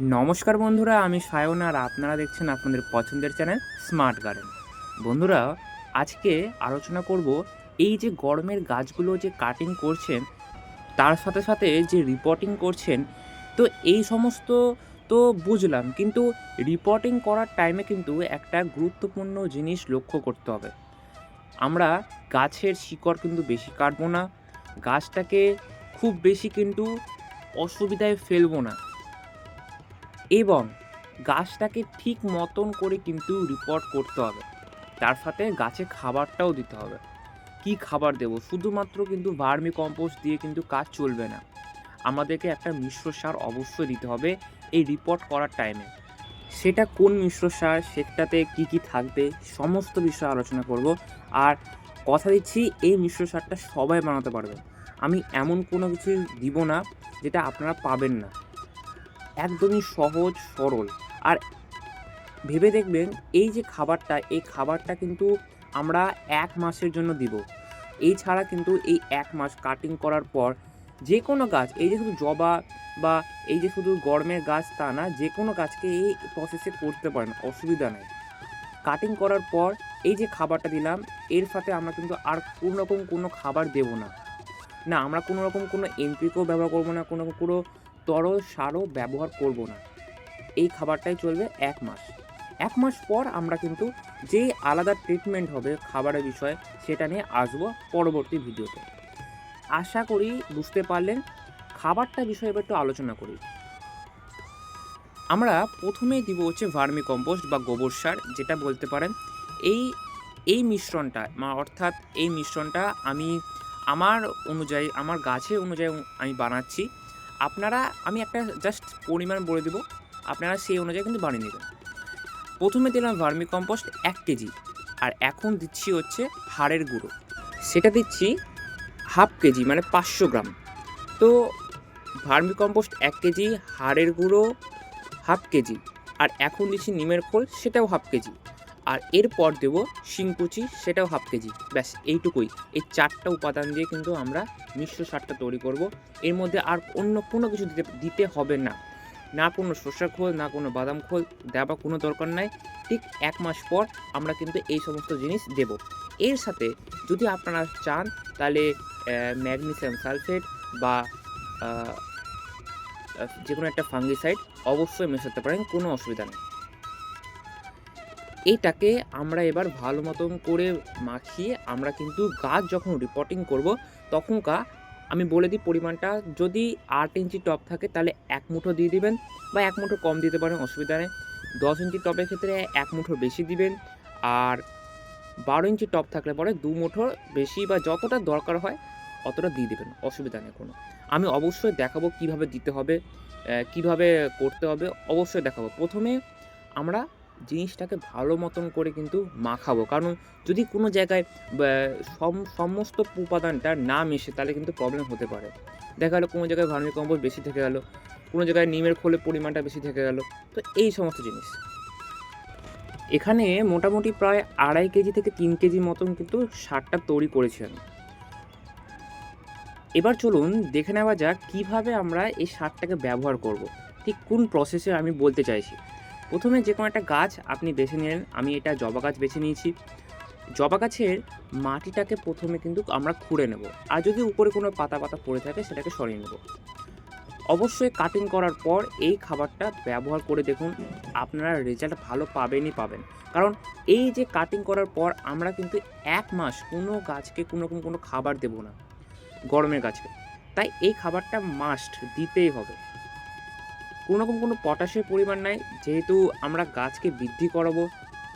নমস্কার বন্ধুরা, আমি সায়ন আর আপনারা দেখছেন আপনাদের পছন্দের চ্যানেল স্মার্ট গার্ডেন বন্ধুরা, আজকে আলোচনা করব এই যে গরমের গাছগুলো যে কাটিং করছেন, তার সাথে সাথে যে রিপোর্টিং করছেন, তো এই সমস্ত তো বুঝলাম, কিন্তু রিপোর্টিং করার টাইমে কিন্তু একটা গুরুত্বপূর্ণ জিনিস লক্ষ্য করতে হবে। আমরা গাছের শিকড় কিন্তু বেশি কাটবো না, গাছটাকে খুব বেশি কিন্তু অসুবিধায় ফেলব না। এবং গাছটাকে ঠিক মতন করে কিন্তু রিপোর্ট করতে হবে। তার সাথে গাছে খাবারটাও দিতে হবে। কি খাবার দেব? শুধুমাত্র কিন্তু ভার্মি কম্পোস্ট দিয়ে কিন্তু কাজ চলবে না। আমাদেরকে একটা মিশ্র সার অবশ্যই দিতে হবে এই রিপোর্ট করার টাইমে সেটা কোন মিশ্র সার, সেটাতে কি কি থাকবে, সমস্ত বিষয়ে আলোচনা করব। আর কথা দিচ্ছি, এই মিশ্র সারটা সবাই বানাতে পারবে। আমি এমন কোনো কিছু দিব না, যেটা আপনারা পাবেন না। একদমই সহজ, সরল। আর ভেবে দেখবেন, এই যে খাবারটা, এই খাবারটা কিন্তু আমরা এক মাসের জন্য দিব। এই ছাড়া কিন্তু এই এক মাস কাটিং করার পর যে কোনো গাছ, এই যে শুধু জবা বা এই যে শুধু গরমের গাছ তা না যে কোনো গাছকে এই প্রসেসে করতে পারেন, অসুবিধা নেই। কাটিং করার পর এই যে খাবারটা দিলাম, এর সাথে আমরা কিন্তু আর কোনো রকম কোনো খাবার দেব না। না, আমরা কোনো রকম কোনো এনপিকেও ব্যবহার করব না কোনো কোনো তরল সারও ব্যবহার করব না। এই খাবারটাই চলবে এক মাস। এক মাস পর আমরা কিন্তু যে আলাদা ট্রিটমেন্ট হবে খাবারের বিষয়ে সেটা নিয়ে আসব পরবর্তী ভিডিওতে। আশা করি বুঝতে পারলেন, খাবারটা বিষয়ে একটু আলোচনা করি। আমরা প্রথমেই দিব হচ্ছে ভার্মি কম্পোস্ট বা গোবর সার, যেটা বলতে পারেন এই এই মিশ্রণটা, মা- অর্থাৎ এই মিশ্রণটা আমি আমার অনুযায়ী, আমার গাছের অনুযায়ী আমি বানাচ্ছি। আপনারা, আমি একটা জাস্ট পরিমাণ বলে দেবো। আপনারা সেই অনুযায়ী কিন্তু বানিয়ে নেবেন। প্রথমে দিলাম ভার্মি কম্পোস্ট এক কেজি। আর এখন দিচ্ছি হচ্ছে হাড়ের গুঁড়ো। সেটা দিচ্ছি হাফ কেজি মানে পাঁচশো গ্রাম। তো ভার্মি কম্পোস্ট এক কেজি, হাড়ের গুঁড়ো হাফ কেজি। আর এখন দিচ্ছি নিমের খোল, সেটাও হাফ কেজি। আর এরপর দেবো শিংকুচি, সেটাও হাফ কেজি। ব্যাস, এইটুকুই। এই চারটা উপাদান দিয়ে কিন্তু আমরা মিশ্র সারটা তৈরি করব। এর মধ্যে আর অন্য কোনো কিছু দিতে দিতে হবে না। না কোনো শস্যের খোল, না কোনো বাদাম খোল, দেওয়া কোনো দরকার নাই। ঠিক এক মাস পর আমরা কিন্তু এই সমস্ত জিনিস দেব। এর সাথে যদি আপনারা চান, তাহলে ম্যাগনেসিয়াম সালফেট বা যে কোনো একটা ফাঙ্গিসাইড অবশ্যই মেশাতে পারেন, কোনো অসুবিধা নেই। এইটাকে আমরা এবার ভালো মতন করে মাখিয়ে আমরা কিন্তু গাছ যখন রিপোর্টিং করব, তখনকার আমি বলে দিই পরিমাণটা, যদি আট ইঞ্চি টপ থাকে তাহলে এক মুঠো দিয়ে দিবেন বা এক মুঠো কম দিতে পারেন, অসুবিধা নেই। দশ ইঞ্চি টপের ক্ষেত্রে এক মুঠো বেশি দিবেন আর বারো ইঞ্চি টপ থাকলে পরে দু মুঠো বেশি বা যতটা দরকার হয় অতটা দিয়ে দেবেন, অসুবিধা নেই কোনো। আমি অবশ্যই দেখাবো কীভাবে দিতে হবে কীভাবে করতে হবে, অবশ্যই দেখাবো। প্রথমে আমরা জিনিসটাকে ভালো মতন করে কিন্তু মাখাবো। কারণ যদি কোনো জায়গায় সম- সমস্ত উপাদানটা না মেশে তাহলে কিন্তু প্রবলেম হতে পারে। দেখা গেলো কোনো জায়গায় ভার্মি কম্পোস্ট বেশি থেকে গেলো, কোনো জায়গায় নিমের খোলের পরিমাণটা বেশি থেকে গেলো, তো এই সমস্ত জিনিস। এখানে মোটামুটি প্রায় আড়াই কেজি থেকে তিন কেজি মতন কিন্তু সারটা তৈরি করেছি আমি। এবার চলুন দেখে নেওয়া যাক কীভাবে আমরা এই সারটাকে ব্যবহার করব। ঠিক কোন প্রসেসে আমি বলতে চাইছি? প্রথমে যে কোনো একটা গাছ আপনি বেছে নিলেন। আমি এটা জবা গাছ বেছে নিয়েছি। জবা গাছের মাটিটাকে প্রথমে কিন্তু আমরা খুঁড়ে নেব। আর যদি উপরে কোনো পাতা পাতা পড়ে থাকে, সেটাকে সরিয়ে নেব। অবশ্যই কাটিং করার পর এই খাবারটা ব্যবহার করে দেখুন, আপনারা রেজাল্ট ভালো পাবেনই পাবেন। কারণ এই যে কাটিং করার পর আমরা কিন্তু এক মাস কোনো গাছকে কোনো রকম কোনো খাবার দেব না, গরমের গাছকে। তাই এই খাবারটা মাস্ট দিতেই হবে। কোনো রকম কোনো পটাশের পরিমাণ নাই, যেহেতু আমরা গাছকে বৃদ্ধি করাবো,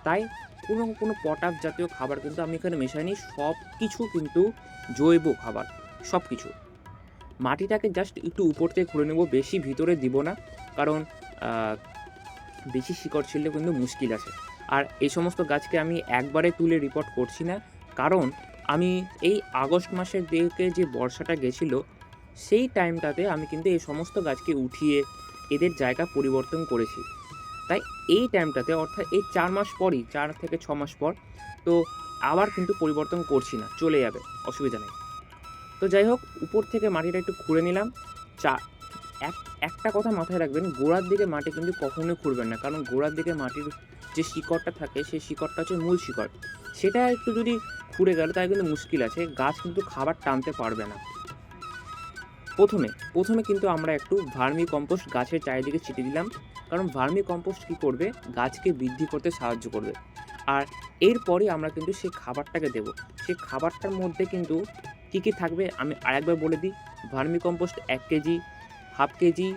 তাই কোনো কোনো পটাশ জাতীয় খাবার কিন্তু আমি এখানে মেশাইনি, সব কিছু কিন্তু জৈব খাবার, সব কিছু। মাটিটাকে জাস্ট একটু উপর থেকে খুলে নেব, বেশি ভিতরে দিব না, কারণ বেশি শিকড় ছিললে কিন্তু মুশকিল আছে। আর এই সমস্ত গাছকে আমি একবারে তুলে রিপোর্ট করছি না, কারণ আমি এই আগস্ট মাসের দিকে যে বর্ষাটা গেছিল, সেই টাইমটাতে আমি কিন্তু এই সমস্ত গাছকে উঠিয়ে এদের জায়গা পরিবর্তন করেছি। তাই এই টাইমটাতে অর্থাৎ এই চার মাস পরই, চার থেকে ছ মাস পর, তো আবার কিন্তু পরিবর্তন করছি না, চলে যাবে, অসুবিধা নেই। তো যাই হোক, উপর থেকে মাটিটা একটু খুঁড়ে নিলাম। চা, এক, একটা কথা মাথায় রাখবেন, গোড়ার দিকে মাটি কিন্তু কখনোই খুঁড়বেন না, কারণ গোড়ার দিকে মাটির যে শিকড়টা থাকে, সেই শিকড়টা হচ্ছে মূল শিকড়। সেটা একটু যদি খুঁড়ে গেলে তাই কিন্তু মুশকিল আছে, গাছ কিন্তু খাবার টানতে পারবে না। প্রথমে প্রথমে কিন্তু আমরা একটু ভার্মি কম্পোস্ট গাছের চারিদিকে ছিটিয়ে দিলাম, কারণ ভার্মি কম্পোস্ট কী করবে? গাছকে বৃদ্ধি করতে সাহায্য করবে। আর এরপরে আমরা কিন্তু সেই খাবারটাকে দেব। সেই খাবারটার মধ্যে কিন্তু কী কী থাকবে? আমি আরেকবার বলে দিই, ভার্মি কম্পোস্ট এক কেজি, হাফ কেজি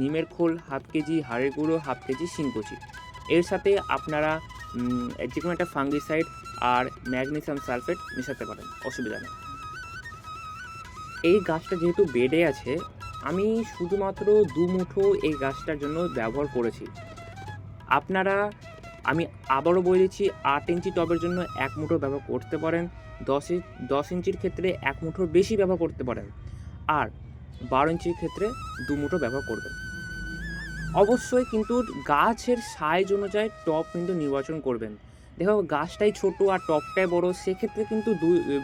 নিমের খোল, হাফ কেজি, হাড়ের গুঁড়ো, হাফ কেজি শিংকুচি এর সাথে আপনারা যে কোনো একটা ফাঙ্গিসাইড আর ম্যাগনেসিয়াম সালফেট মেশাতে পারেন, অসুবিধা নেই। এই গাছটা যেহেতু বেডে আছে, আমি শুধুমাত্র দু মুঠো এই গাছটার জন্য ব্যবহার করেছি। আপনারা, আমি আবারও বলে দিচ্ছি, আট ইঞ্চি টবের জন্য এক মুঠো ব্যবহার করতে পারেন, দশ ইঞ্চ, দশ ইঞ্চির ক্ষেত্রে এক মুঠোর বেশি ব্যবহার করতে পারেন, আর বারো ইঞ্চির ক্ষেত্রে দু মুঠো ব্যবহার করবেন। অবশ্যই কিন্তু গাছের সাইজ অনুযায়ী টপ কিন্তু নির্বাচন করবেন। দেখো, গাছটাই ছোট আর টপটাই বড়, সেক্ষেত্রে কিন্তু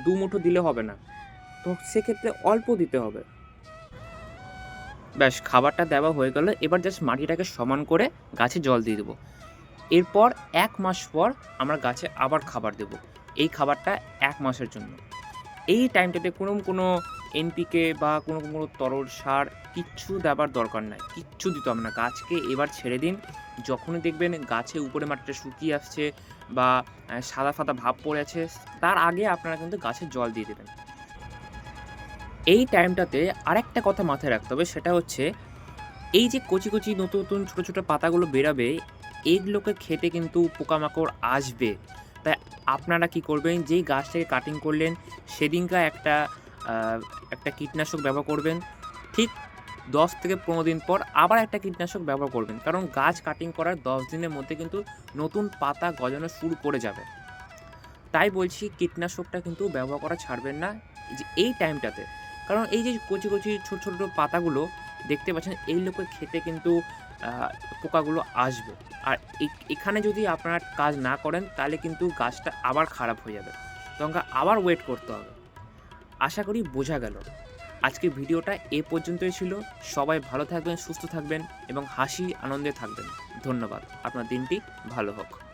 দু মুঠো দিলে হবে না। তো সেক্ষেত্রে অল্প দিতে হবে। ব্যাস, খাবারটা দেওয়া হয়ে গেল। এবার জাস্ট মাটিটাকে সমান করে গাছে জল দিয়ে দেবো। এরপর এক মাস পর আমরা গাছে আবার খাবার দেব। এই খাবারটা এক মাসের জন্য। এই টাইমটাতে কোনো কোনো এনপিকে বা কোনো কোনো তরল সার কিচ্ছু দেওয়ার দরকার নাই। কিচ্ছু দিতে হবে না। গাছকে এবার ছেড়ে দিন। যখনই দেখবেন গাছে উপরে মাটিটা শুকিয়ে আসছে বা সাদা সাদা ভাব পড়ে আছে, তার আগে আপনারা কিন্তু গাছে জল দিয়ে দেবেন। এই টাইমটাতে আরেকটা কথা মাথায় রাখতে হবে, সেটা হচ্ছে এই যে কচি কচি নতুন নতুন ছোটো ছোটো পাতাগুলো বেরাবে এইগুলোকে খেতে কিন্তু পোকামাকড় আসবে। তাই আপনারা কি করবেন? যেই গাছটাকে কাটিং করলেন, সেদিনকা একটা একটা কীটনাশক ব্যবহার করবেন। ঠিক দশ থেকে পনেরো দিন পর আবার একটা কীটনাশক ব্যবহার করবেন। কারণ গাছ কাটিং করার দশ দিনের মধ্যে কিন্তু নতুন পাতা গজানো শুরু করে যাবে। তাই বলছি, কীটনাশকটা কিন্তু ব্যবহার করা ছাড়বেন না। যে এই টাইমটাতে কারণ এই যে কচি কচি ছোট ছোট পাতাগুলো দেখতে পাচ্ছেন, এই লোকে খেতে কিন্তু পোকাগুলো আসবে। আর এখানে যদি আপনারা কাজ না করেন, তাহলে কিন্তু গাছটা আবার খারাপ হয়ে যাবে। তখন আবার ওয়েট করতে হবে। আশা করি বোঝা গেল। আজকে ভিডিওটা এ পর্যন্তই ছিল। সবাই ভালো থাকবেন, সুস্থ থাকবেন এবং হাসি আনন্দে থাকবেন। ধন্যবাদ। আপনার দিনটি ভালো হোক।